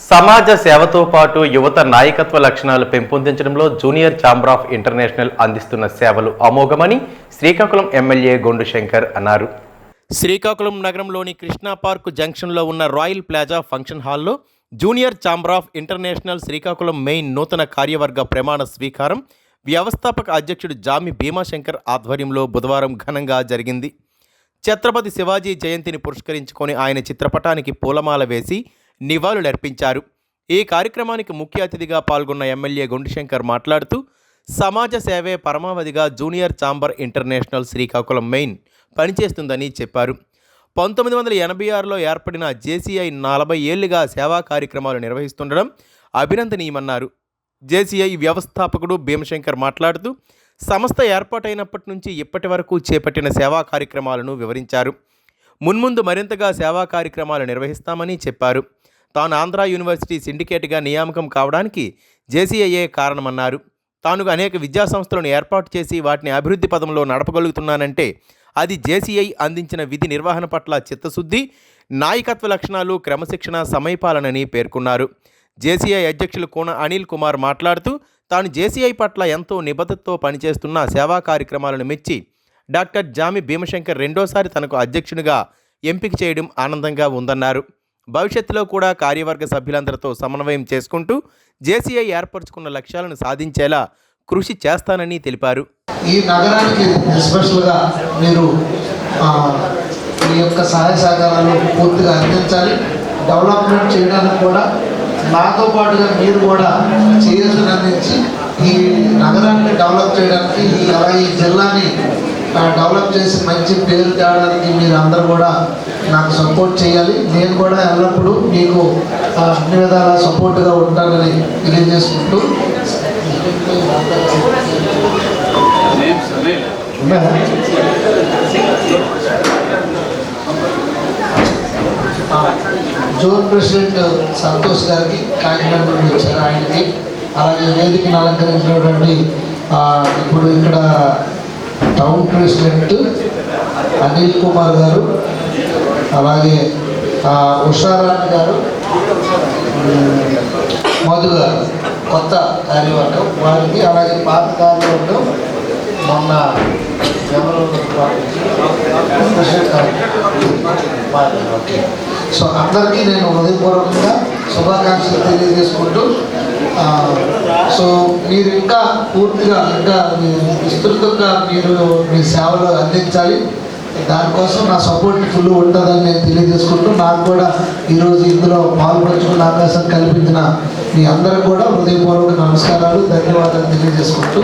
సమాజ సేవతో పాటు యువత నాయకత్వ లక్షణాలు పెంపొందించడంలో జూనియర్ ఛాంబర్ ఆఫ్ ఇంటర్నేషనల్ అందిస్తున్న సేవలు అమోఘమని శ్రీకాకుళం ఎమ్మెల్యే గొండు శంకర్ అన్నారు. శ్రీకాకుళం నగరంలోని కృష్ణా పార్క్ జంక్షన్లో ఉన్న రాయల్ ప్లాజా ఫంక్షన్ హాల్లో junior chamber of international Srikakulam main నూతన కార్యవర్గ ప్రమాణ స్వీకారం వ్యవస్థాపక అధ్యక్షుడు జామి భీమాశంకర్ ఆధ్వర్యంలో బుధవారం ఘనంగా జరిగింది. ఛత్రపతి శివాజీ జయంతిని పురస్కరించుకొని ఆయన చిత్రపటానికి పూలమాల వేసి నివాళులర్పించారు ఈ కార్యక్రమానికి ముఖ్య అతిథిగా పాల్గొన్న ఎమ్మెల్యే గుండిశంకర్ మాట్లాడుతూ సమాజ సేవే పరమావధిగా junior chamber international Srikakulam main పనిచేస్తుందని చెప్పారు. పంతొమ్మిది వందల ఎనభై ఆరులో ఏర్పడిన జేసీఐ నలభై ఏళ్ళుగా సేవా కార్యక్రమాలు నిర్వహిస్తుండడం అభినందనీయమన్నారు. జేసీఐ వ్యవస్థాపకుడు భీమశంకర్ మాట్లాడుతూ సంస్థ ఏర్పాటైనప్పటి నుంచి ఇప్పటి వరకు చేపట్టిన సేవా కార్యక్రమాలను వివరించారు. మున్ముందు మరింతగా సేవా కార్యక్రమాలు నిర్వహిస్తామని చెప్పారు. తాను ఆంధ్ర యూనివర్సిటీ సిండికేట్గా నియామకం కావడానికి జేసీఐఏ కారణమన్నారు. తాను అనేక విద్యా సంస్థలను ఏర్పాటు చేసి వాటిని అభివృద్ధి పదంలో నడపగలుగుతున్నానంటే అది జేసీఐ అందించిన విధి నిర్వహణ పట్ల చిత్తశుద్ధి నాయకత్వ లక్షణాలు క్రమశిక్షణ సమయపాలనని పేర్కొన్నారు. జేసీఐ అధ్యక్షులు కోన అనిల్ కుమార్ మాట్లాడుతూ తాను జేసీఐ పట్ల ఎంతో నిబద్ధతతో పనిచేస్తున్న సేవా కార్యక్రమాలను మెచ్చి డాక్టర్ జామి భీమశంకర్ రెండోసారి తనకు అధ్యక్షునిగా ఎంపిక చేయడం ఆనందంగా ఉందన్నారు. భవిష్యత్తులో కూడా కార్యవర్గ సభ్యులందరితో సమన్వయం చేసుకుంటూ జేసీఐ ఏర్పరచుకున్న లక్ష్యాలను సాధించేలా కృషి చేస్తానని తెలిపారు. ఈ నగరానికి ఎస్పెషల్గా మీరు మీ యొక్క సహాయ సహకారాలు పూర్తిగా అందించాలి. డెవలప్మెంట్ చేయడానికి కూడా నాతో పాటుగా మీరు కూడా చేయూతను అందించి ఈ నగరాన్ని డెవలప్ చేయడానికి ఈ అలాగే ఈ జిల్లాని డెవలప్ చేసి మంచి పేరు తేవడానికి మీరు అందరూ కూడా నాకు సపోర్ట్ చేయాలి. నేను కూడా ఎల్లప్పుడూ మీకు ఆ, అన్ని విధాలా సపోర్ట్గా ఉంటానని తెలియజేసుకుంటూ. జోన్ ప్రెసిడెంట్ సంతోష్ గారికి కాకినాడ నుండి వచ్చారు ఆయనకి. అలాగే వేదికను అలంకరించినటువంటి ఇప్పుడు ఇక్కడ టౌన్ ప్రెసిడెంట్ అనిల్ కుమార్ గారు అలాగే ఉషారాణి గారు మధు గారు కొత్త కార్యవర్గం వారికి అలాగే పాత కార్యవర్గం మొన్న ఎవరు సో అందరికీ నేను హృదయపూర్వకంగా శుభాకాంక్షలు తెలియజేసుకుంటూ సో మీరు ఇంకా పూర్తిగా ఇంకా మీ- విస్తృతంగా మీరు మీ సేవలు అందించాలి. దానికోసం నా సపోర్ట్ ఫుల్ ఉంటుందని నేను తెలియజేసుకుంటూ నాకు కూడా ఈరోజు ఇందులో పాల్పంచుకున్న అవకాశం కల్పించిన మీ అందరూ కూడా హృదయపూర్వక నమస్కారాలు ధన్యవాదాలు తెలియజేసుకుంటూ